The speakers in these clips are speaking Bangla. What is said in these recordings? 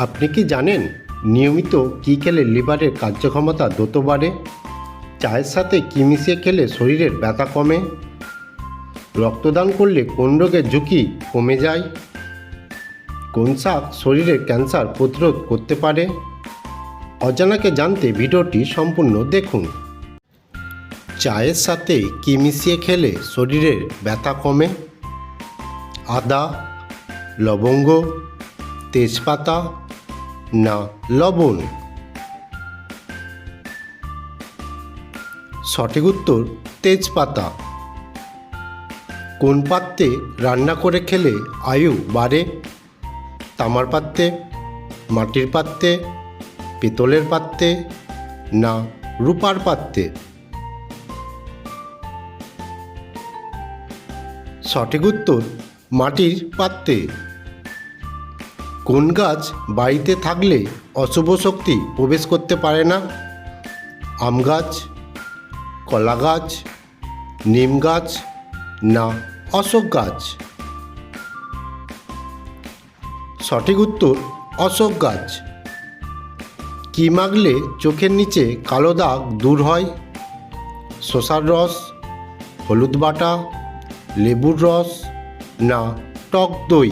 আপনি কি জানেন নিয়মিত কী খেলে লিভারের কার্যক্ষমতা দ্রুত বাড়ে? চায়ের সাথে কী মিশিয়ে খেলে শরীরের ব্যথা কমে? রক্তদান করলে কোন রোগের ঝুঁকি কমে যায়? কোন শাক শরীরের ক্যান্সার প্রতিরোধ করতে পারে? অজানাকে জানতে ভিডিওটি সম্পূর্ণ দেখুন। চায়ের সাথে কী মিশিয়ে খেলে শরীরের ব্যথা কমে? আদা, লবঙ্গ, তেজপাতা না, লবণ। সঠিক উত্তর, তেজপাতা। কোন পাত্রে রান্না করে খেলে আয়ু বাড়ে? তামার পাত্রে, মাটির পাত্রে, পিতলের পাত্রে, না, রূপার পাত্রে? সঠিক উত্তর, মাটির পাত্রে। কোন গাছ বাড়িতে থাকলে অশুভ শক্তি প্রবেশ করতে পারে না? আম গাছ, কলা গাছ, নিম গাছ না অশোক গাছ? সঠিক উত্তর, অশোক গাছ। কি মাগলে চোখের নিচে কালো দাগ দূর হয়? শসার রস, হলুদ বাটা, লেবুর রস না টক দই?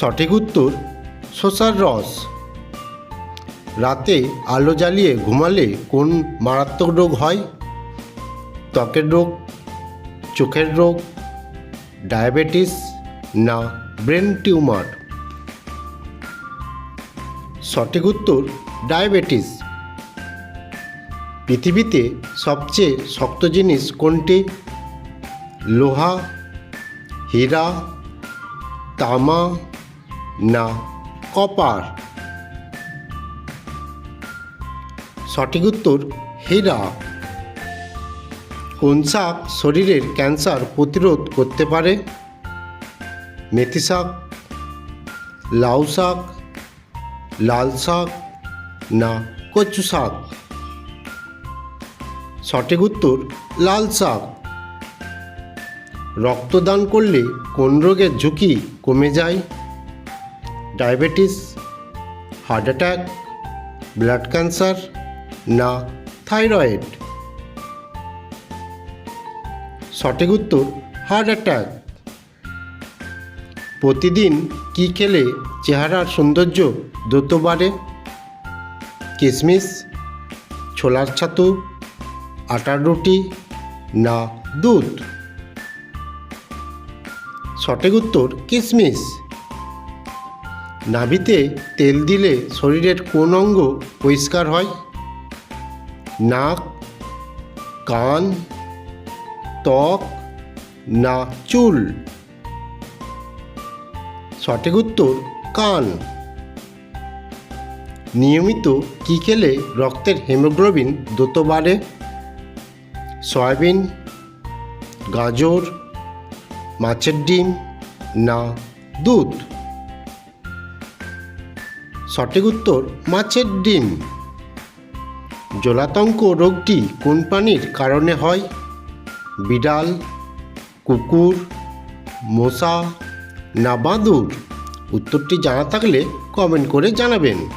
সঠিক উত্তর শসার রস। রাতে আলো জ্বালিয়ে ঘুমালে কোন মারাত্মক রোগ হয়? ত্বকের রোগ, চোখের রোগ, ডায়াবেটিস না ব্রেন টিউমার? সঠিক উত্তর, ডায়াবেটিস। পৃথিবীতে সবচেয়ে শক্ত জিনিস কোনটি? লোহা, হীরা, তামা না, কপার। সঠিক উত্তর, হীরা। কোন শাক শরীরের ক্যান্সার প্রতিরোধ করতে পারে? মেথি শাক, লাউ শাক, লাল শাক না কচু শাক? সঠিক উত্তর, লাল শাক। রক্তদান করলে কোন রোগের ঝুঁকি কমে যায়? Diabetes heart attack blood cancer না থাইরয়েড সঠিক উত্তর হার্ট অ্যাটাক প্রতিদিন কি খেলে চেহারার সৌন্দর্য দ্রুত বাড়ে? কিশমিশ ছোলার ছাতু, আটার রুটি না দুধ? সঠিক উত্তর কিশমিশ নাভিতে তেল দিলে শরীরের কোন অঙ্গ পরিষ্কার হয়? নাক, কান, ত্বক, না চুল? সঠিক উত্তর, কান। নিয়মিত কি খেলে রক্তের হেমোগ্লোবিন দ্রুত বাড়ে? সয়াবিন, গাজর, মাছের ডিম, না দুধ? সঠিক উত্তর, মাছের ডিম। জলাতঙ্ক রোগটি কোন প্রাণীর কারণে হয়? বিড়াল, কুকুর, মশা না বাঁদুর? উত্তরটি জানা থাকলে কমেন্ট করে জানাবেন।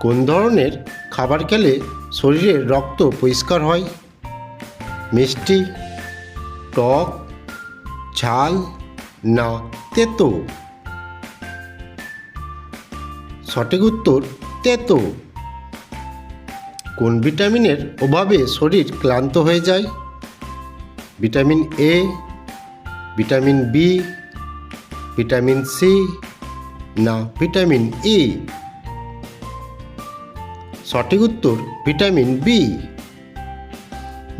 কোন ধরনের খাবার খেলে শরীরের রক্ত পরিষ্কার হয়? মিষ্টি, টক, ঝাল না তেতো? সঠিক উত্তর তেতো। কোন ভিটামিনের অভাবে শরীর ক্লান্ত হয়ে যায়? Vitamin A vitamin B vitamin C না ভিটামিন ই সঠিক উত্তর ভিটামিন বি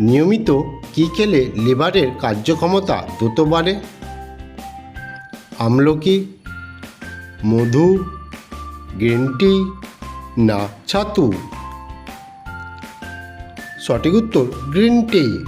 নিয়মিত কি খেলে লিভারের কার্যক্ষমতা দ্রুত বাড়ে? আমলকি, মধু গ্রিন টি না ছাতু? সঠিক উত্তর গ্রিন টি।